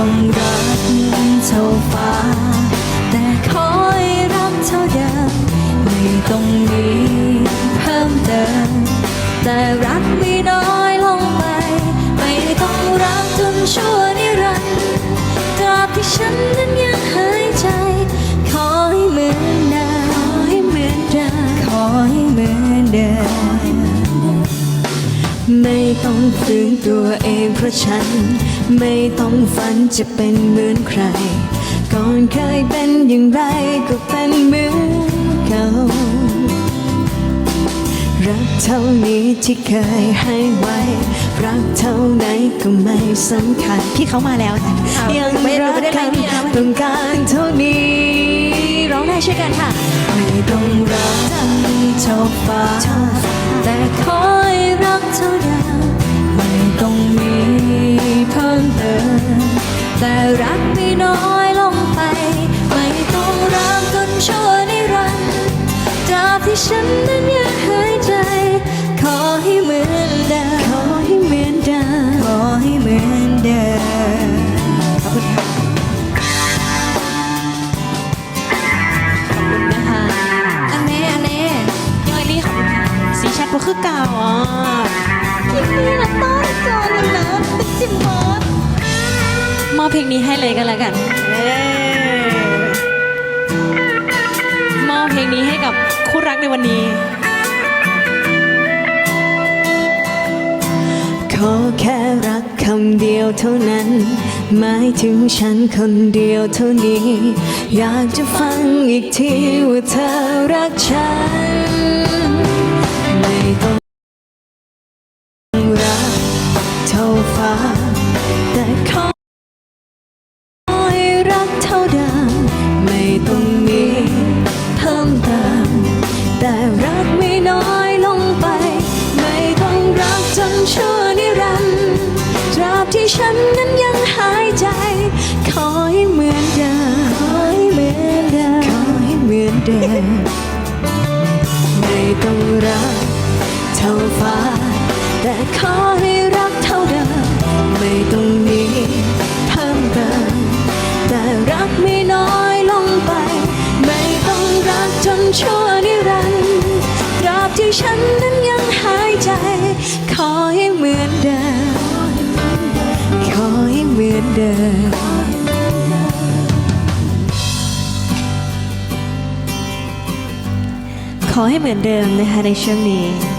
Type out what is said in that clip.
ต้องรักเท่าฟ้า แต่คอยรักเท่าเดิมไม่ต้องมีเพิ่มเติม แต่รักไม่น้อยลงไป ไม่ต้องรักจนชั่ว ไม่ต้องฝืนตัวเองเพราะฉัน ไม่ต้องฝันจะเป็นเหมือนใคร ก่อนเคยเป็นอย่างไรก็เป็นเหมือนเก่ารักเท่านี้ที่เคยให้ไว้ รักเท่าไหนก็ไม่สำคัญพี่เขามาแล้วค่ยังไม่รักกันต้องการเท่านี้ ร้องได้ช่วยกันค่ะ ไม่ต้องรัก เท่าฟ้า แต่ขอให้รักเท่าเดิมไม่ต้องมีเพิ่มเติมแต่รักไม่น้อยลงไป ไม่ต้องรักจนชั่วนิรันดร์ตราบที่ฉันนั้นยัง สีชัดก็คือเก่าอะคิดนี่ละต้อนจอเลยนะเป็นจิมมอสมอบเพลงนี้ให้เลยกันแล้วกันเอ้ยมอบเพลงนี้ให้กับคู่รักในวันนี้ ขอแค่รักคำเดียวเท่านั้นหมายถึงฉันคนเดียวเท่านี้ อยากจะฟังอีกทีว่าเธอรักฉัน เท่าฟ้า แต่ขอให้รักเท่าเดิมไม่ต้องมีเพิ่มเติมแต่รักไม่น้อยลงไป ไม่ต้องรักจนชั่วนิรันดร์ตราบที่ฉันนั้นยังหายใจ ขอให้เหมือนเดิมขอให้เหมือนเดิมขอให้เหมือนเดิม ชั่วนิรันดร์ตราบที่ฉันนั้นยังหายใจ ขอให้เหมือนเดิม ขอให้เหมือนเดิมขอให้เหมือนเดิมนะคะในช่วงนี้